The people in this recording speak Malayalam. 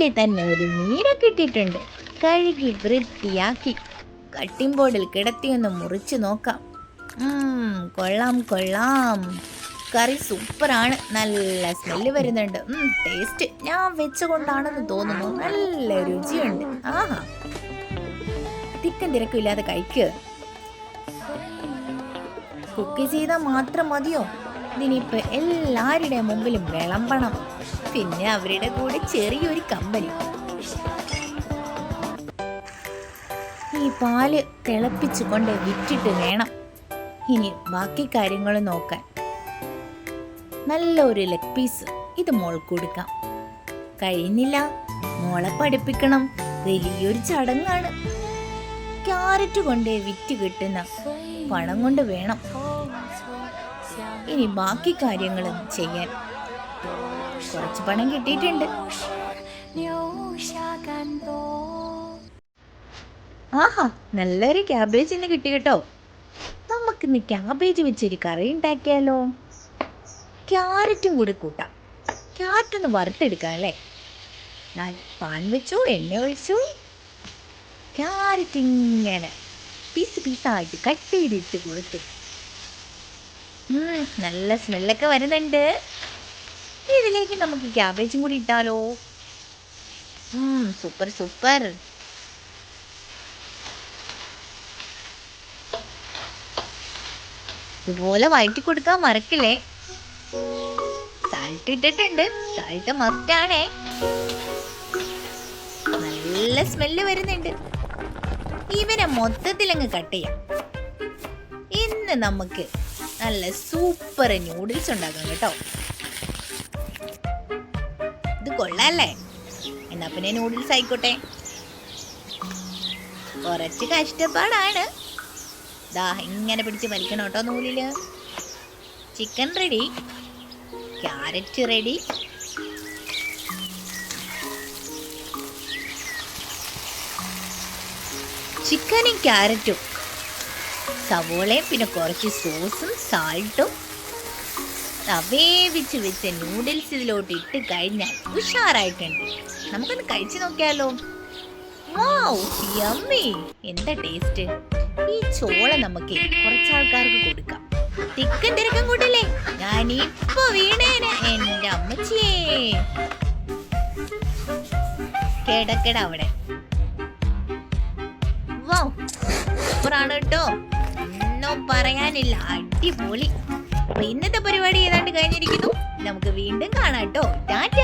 രാവിലെ തന്നെ ഒരു നീര കിട്ടിയിട്ടുണ്ട്. കഴുകി വൃത്തിയാക്കി. കട്ടിംഗ് ബോർഡിൽ കിടത്തിയൊന്ന് മുറിച്ച് നോക്കാം. കൊള്ളാം കൊള്ളാം. കറി സൂപ്പറാണ്. നല്ല സ്മെല്ല് വരുന്നുണ്ട്. ടേസ്റ്റ് ഞാൻ വെച്ചുകൊണ്ടാണെന്ന് തോന്നുന്നു. നല്ല രുചിയുണ്ട്. ആഹാ. തിക്കും തിരക്കും ഇല്ലാതെ കഴിക്കുക കുക്ക് ചെയ്താൽ മാത്രം മതിയോ? ഇതിനിപ്പോ എല്ലാവരുടെയും മുമ്പിലും വിളമ്പണം. പിന്നെ അവരുടെ കൂടെ ചെറിയൊരു കമ്പനി. ഈ പാൽ തിളപ്പിച്ചു കൊണ്ട് വിറ്റിട്ട് വേണം. ഇനി ബാക്കി കാര്യങ്ങൾ നോക്കാൻ. നല്ല ഒരു ലെഗ് പീസ് ഇത് മോൾക്ക് കൊടുക്കാം. കഴിഞ്ഞില്ല. മോളെ പഠിപ്പിക്കണം. വലിയൊരു ചടങ്ങാണ്. ക്യാരറ്റ് കൊണ്ട് വിറ്റ് കിട്ടുന്ന പണം കൊണ്ട് വേണം. ഇനി ബാക്കി കാര്യങ്ങൾ ചെയ്യാൻ. കുറച്ച് പണം കിട്ടിയിട്ടുണ്ട്. ആഹാ നല്ലൊരു ക്യാബേജ് ഇന്ന് കിട്ടി കേട്ടോ. നമുക്കിന്ന് ക്യാബേജ് വെച്ചൊരു കറി ഉണ്ടാക്കിയാലോ? ക്യാരറ്റും കൂടി കൂട്ടാം. ക്യാരറ്റ് ഒന്ന് വറുത്തെടുക്കാം അല്ലേ? ഞാൻ പാൻ വെച്ചു എണ്ണ ഒഴിച്ചു. ക്യാരറ്റ് ഇങ്ങനെ പീസ് പീസായിട്ട് കട്ട് ചെയ്തിട്ട് കൊടുത്തു നല്ല സ്മെല്ലൊക്കെ വരുന്നുണ്ട്. ഇതിലേക്ക് നമുക്ക് ക്യാബേജും കൂടി ഇട്ടാലോ? സൂപ്പർ സൂപ്പർ ഇതുപോലെ വഴറ്റി കൊടുക്കാൻ മറക്കില്ലേ? സാൾട്ട് ഇട്ടിട്ടുണ്ട്. സാൾട്ട് മസ്റ്റാണേ നല്ല സ്മെല്ല് വരുന്നുണ്ട്. ഇവനെ മൊത്തത്തിൽ അങ്ങ് കട്ട് ചെയ്യാം. ഇന്ന് നമുക്ക് നല്ല സൂപ്പർ ന്യൂഡിൽസ് ഉണ്ടാക്കാം കേട്ടോ. ഇത് കൊള്ളാല്ലേ? എന്നാ പിന്നെ നൂഡിൽസ് ആയിക്കോട്ടെ. കുറച്ച് കഷ്ടപ്പാടാണ്. ദാ ഇങ്ങനെ പിടിച്ച് വലിക്കണം കേട്ടോ നൂലിൽ. ചിക്കൻ റെഡി ക്യാരറ്റ് റെഡി ചിക്കനും ക്യാരറ്റും സവോളയും പിന്നെ കുറച്ച് സോസും സാൾട്ടും. വേവിച്ച് വെച്ച നൂഡിൽസ് ഇതിലോട്ട് ഇട്ട് കഴിഞ്ഞാൽ ഉഷാറായിട്ടുണ്ട്. നമുക്കൊന്ന് കഴിച്ചു നോക്കിയാലോ? യമ്മി. എന്താ ടേസ്റ്റ് ഈ ചോള നമുക്ക് കുറച്ച് ആൾക്കാർക്ക് കൊടുക്കാം. തിക്കൻ തിരക്കം കൂട്ടല്ലേ? ഞാൻ ഇപ്പൊ വീണേന് എന്റെ അമ്മച്ചിയേ. കിടക്കട അവിടെ. വൗ, സൂപ്പറാണ് കേട്ടോ പറയാനില്ല അടിപൊളി. ഇന്നത്തെ പരിപാടി ഏതാണ്ട് കഴിഞ്ഞിരിക്കുന്നു. നമുക്ക് വീണ്ടും കാണാം കേട്ടോ. ടാറ്റാ.